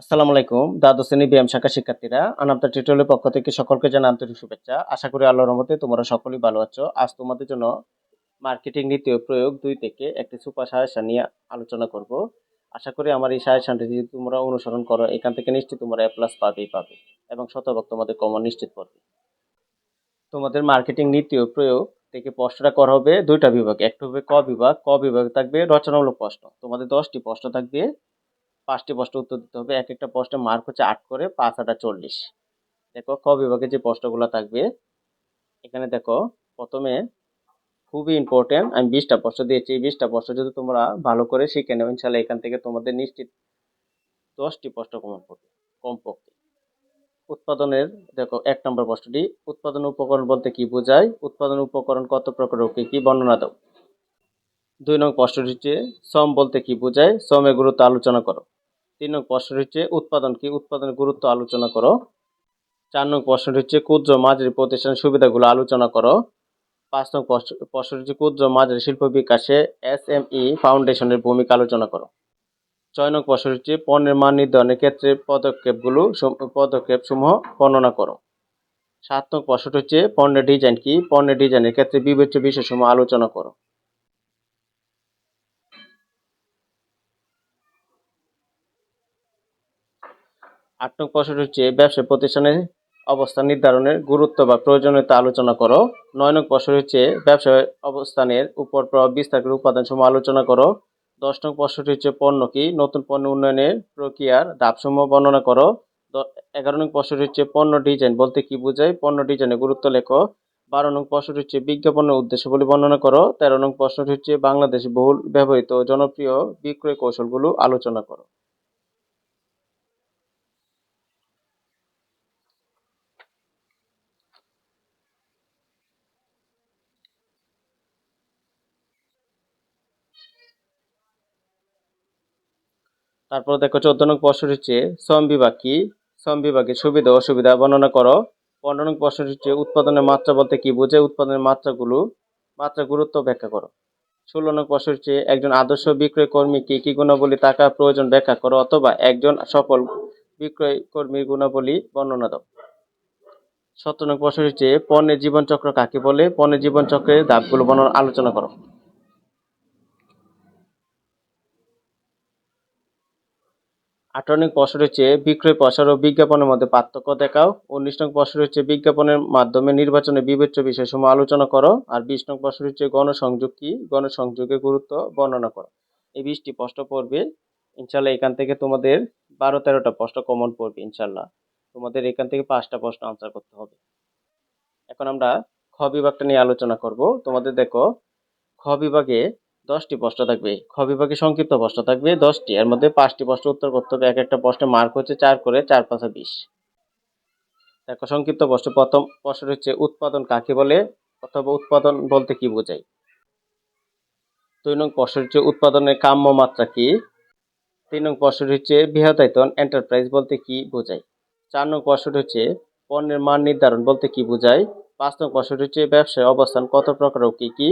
আসসালামু আলাইকুম, দ্বাদশ শ্রেণি ব্যায়াম শাখা শিক্ষার্থীরা আনাপ্তা টিউটোরিয়ালের পক্ষ থেকে সকলকে জানা আন্তরিক শুভেচ্ছা। আশা করি আল্লাহর রহমতে তোমরা সকলেই ভালো আছো। আজ তোমাদের জন্য মার্কেটিং নীতি প্রয়োগ দুই থেকে একটি সুপার সাজেশন নিয়ে আলোচনা করব। আশা করি আমার এই সাজেশনটি যদি তোমরা অনুসরণ করো, এখান থেকে নিশ্চিত তোমরা এ প্লাস পাবেই পাবে এবং শতভাগ তোমাদের কমন নিশ্চিত করবে। তোমাদের মার্কেটিং নীতি ও প্রয়োগ থেকে প্রশ্নটা করা হবে দুইটা বিভাগ। একটা হবে ক বিভাগ, ক বিভাগে থাকবে রচনামূলক প্রশ্ন। তোমাদের দশটি প্রশ্ন থাকবে। পাঁচটি প্রশ্ন উত্তর দিতে হবে। এক একটা প্রশ্নের মার্ক হচ্ছে আট করে, পাঁচ আটা চল্লিশ। দেখো ক বিভাগে যে প্রশ্নগুলো থাকবে, এখানে দেখো, প্রথমে খুবই ইম্পর্টেন্ট আমি বিশটা প্রশ্ন দিয়েছি। এই বিশটা প্রশ্ন যদি তোমরা ভালো করে শিখে নেও, ইনশাল্লাহ এখান থেকে তোমাদের নিশ্চিত দশটি প্রশ্ন কমন পড়বে কমপক্ষে। উৎপাদনের, দেখো, এক নম্বর প্রশ্নটি, উৎপাদন উপকরণ বলতে কি বোঝায়? উৎপাদন উপকরণ কত প্রকার ও কি বর্ণনা দাও। দুই নং প্রশ্নটি হচ্ছে শ্রম বলতে কি বোঝায়? শ্রমের গুরুত্ব আলোচনা করো। তিন নং প্রশ্নটি হচ্ছে, উৎপাদন কি? উৎপাদনের গুরুত্ব আলোচনা করো। চার নং প্রশ্নটি হচ্ছে, ক্ষুদ্র মাঝারি প্রতিষ্ঠানের সুবিধাগুলো আলোচনা করো। পাঁচ নং প্রশ্ন- হচ্ছে, ক্ষুদ্র মাঝারি শিল্প বিকাশে এস এম ই ফাউন্ডেশনের ভূমিকা আলোচনা করো। ছয় নং প্রশ্নটি হচ্ছে, পণ্যের মান নির্ধারণের ক্ষেত্রে পদক্ষেপগুলো পদক্ষেপ সমূহ বর্ণনা করো। সাত নং প্রশ্নটি হচ্ছে, পণ্যের ডিজাইন কি? পণ্যের ডিজাইনের ক্ষেত্রে বিবেচ্য বিষয়সমূহ আলোচনা করো। আট নং প্রশ্নটি হচ্ছে ব্যবসা প্রতিষ্ঠানের অবস্থান নির্ধারণের গুরুত্ব বা প্রয়োজনীয়তা আলোচনা করো। নয় নং প্রশ্ন হচ্ছে ব্যবসা অবস্থানের উপর প্রভাব বিস্তারের উপাদান সমূহ আলোচনা করো। দশ নং প্রশ্নটি হচ্ছে পণ্য কি? নতুন পণ্য উন্নয়নের প্রক্রিয়ার ধাপসমূহ বর্ণনা করো। এগারো নং প্রশ্নটি হচ্ছে পণ্য ডিজাইন বলতে কি বোঝায়? পণ্য ডিজাইনের গুরুত্ব লেখো। বারো নং প্রশ্নটি হচ্ছে বিজ্ঞাপনের উদ্দেশ্যগুলি বর্ণনা করো। তেরো নং প্রশ্নটি হচ্ছে বাংলাদেশে বহুল ব্যবহৃত জনপ্রিয় বিক্রয় কৌশলগুলো আলোচনা করো। তারপর দেখো চোদ্দ নং প্রশ্ন হচ্ছে, শ্রম বিভাগ কি? শ্রম বিভাগের সুবিধা, অসুবিধা বর্ণনা করো। পনেরো নং প্রশ্ন হচ্ছে, উৎপাদনের মাত্রা বলতে কি বোঝায় উৎপাদনের মাত্রাগুলো, মাত্রা গুরুত্ব ব্যাখ্যা করো। ষোলো নং প্রশ্ন হচ্ছে, একজন আদর্শ বিক্রয় কর্মী কি কি গুণাবলী থাকা প্রয়োজন ব্যাখ্যা করো, অথবা একজন সফল বিক্রয় কর্মীর গুণাবলী বর্ণনা দাও। সতেরো নং প্রশ্ন হচ্ছে, পণ্যের জীবনচক্র কাকে বলে? পণ্যের জীবনচক্রের ধাপগুলো বর্ণনা, আলোচনা করো। আঠারো প্রশ্ন হচ্ছে, বিক্রয় প্রসার ও বিজ্ঞাপনের মধ্যে পার্থক্য দেখাও। উনিশ নং প্রশ্ন হচ্ছে, বিজ্ঞাপনের মাধ্যমে নির্বাচনে বিবেচ্য বিষয়সমূহ আলোচনা করো। আর বিশ নং প্রশ্ন হচ্ছে, গণসংযোগ কি? গণসংযোগের গুরুত্ব বর্ণনা করো। এই বিশটি প্রশ্ন পড়বে। ইনশাল্লাহ এখান থেকে তোমাদের বারো তেরোটা প্রশ্ন কমন পড়বে ইনশাল্লাহ তোমাদের এখান থেকে পাঁচটা প্রশ্ন আনসার করতে হবে। এখন আমরা খ বিভাগটা নিয়ে আলোচনা করব। তোমাদের দেখো, খ বিভাগে দশটি প্রশ্ন থাকবে। খ বিভাগে সংক্ষিপ্ত প্রশ্ন থাকবে দশটি। এর মধ্যে পাঁচটি প্রশ্ন উত্তর করতে হবে। এক একটা প্রশ্নের মার্ক হচ্ছে চার করে চার পাঁচা বিশ। দেখো, সংক্ষিপ্ত প্রশ্ন। প্রথম প্রশ্ন হচ্ছে, উৎপাদন কাকে বলে অথবা উৎপাদন বলতে কি বোঝায়? দুই নং প্রশ্ন হচ্ছে, উৎপাদনের কাম্য মাত্রা কি? তিন নং প্রশ্ন হচ্ছে বৃহদায়তন এন্টারপ্রাইজ বলতে কি বোঝায়? চার নং প্রশ্ন হচ্ছে, পণ্যের মান নির্ধারণ বলতে কি বোঝায়? পাঁচ নং প্রশ্ন হচ্ছে, ব্যবসায় অবস্থান কত প্রকার ও কি কি?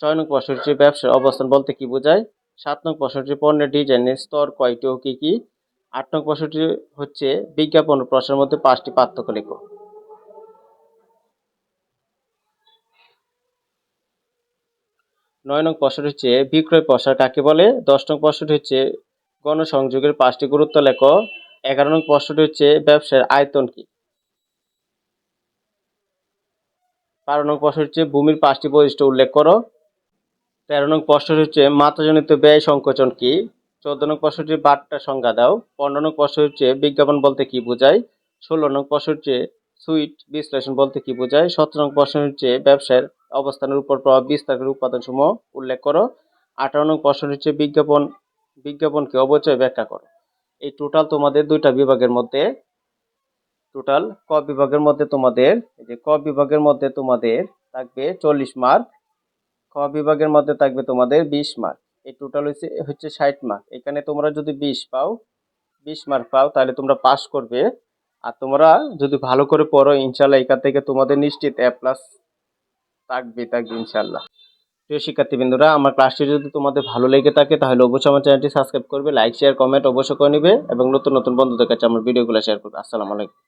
ছয় নং হচ্ছে ব্যবসার অবস্থান বলতে কি বোঝায়? সাত নং হচ্ছে পণ্যের ডিজাইনের স্তর কয়টি ও কী কী? আট নং প্রশ্নটি হচ্ছে বিজ্ঞাপন ও প্রশ্নের মধ্যে পাঁচটি পার্থক্য লেখো। নয় নং প্রশ্নটি হচ্ছে বিক্রয় প্রসার কাকে বলে? দশ নং প্রশ্নটি হচ্ছে গণসংযোগের পাঁচটি গুরুত্ব লেখ। এগারো নং প্রশ্নটি হচ্ছে ব্যবসার আয়তন কি? বারো নং প্রশ্ন হচ্ছে ভূমির পাঁচটি বৈশিষ্ট্য উল্লেখ করো। তেরো নং প্রশ্নটি হচ্ছে, মাত্রাজনিত ব্যয় সংকোচন কি? চোদ্দ নং প্রশ্নটি বার্তা সংজ্ঞা দাও। পনেরো নং প্রশ্ন হচ্ছে, বিজ্ঞাপন বলতে কি বোঝায়? ষোলো নং প্রশ্ন হচ্ছে, সুইট বিশ্লেষণ বলতে কি বোঝায়? সতেরো নং প্রশ্ন হচ্ছে ব্যবসার অবস্থানের উপর প্রভাব বিস্তারের উপাদানসমূহ উল্লেখ করো। আঠারো নং প্রশ্ন হচ্ছে, বিজ্ঞাপন, বিজ্ঞাপনকে অবচয় ব্যাখ্যা করো। এই টোটাল তোমাদের দুইটা বিভাগের মধ্যে টোটাল ক বিভাগের মধ্যে তোমাদের, এই যে ক বিভাগের মধ্যে তোমাদের থাকবে চল্লিশ মার্ক খ বিভাগের মধ্যে থাকবে তোমাদের বিশ মার্ক এই টোটাল হচ্ছে হচ্ছে ষাট মার্ক এখানে তোমরা যদি বিশ পাও, বিশ মার্ক পাও, তাহলে তোমরা পাস করবে। আর তোমরা যদি ভালো করে পড়ো ইনশাল্লাহ এখান থেকে তোমাদের নিশ্চিত এ প্লাস থাকবে থাকবে ইনশাল্লাহ প্রিয় শিক্ষার্থীবৃন্দরা, আমার ক্লাসটি যদি তোমাদের ভালো লেগে থাকে, তাহলে অবশ্যই আমার চ্যানেলটি সাবস্ক্রাইব করবে লাইক শেয়ার কমেন্ট অবশ্যই করে নিবে, এবং নতুন নতুন বন্ধুদের কাছে আমার ভিডিওগুলো শেয়ার করবে। আসসালামু আলাইকুম।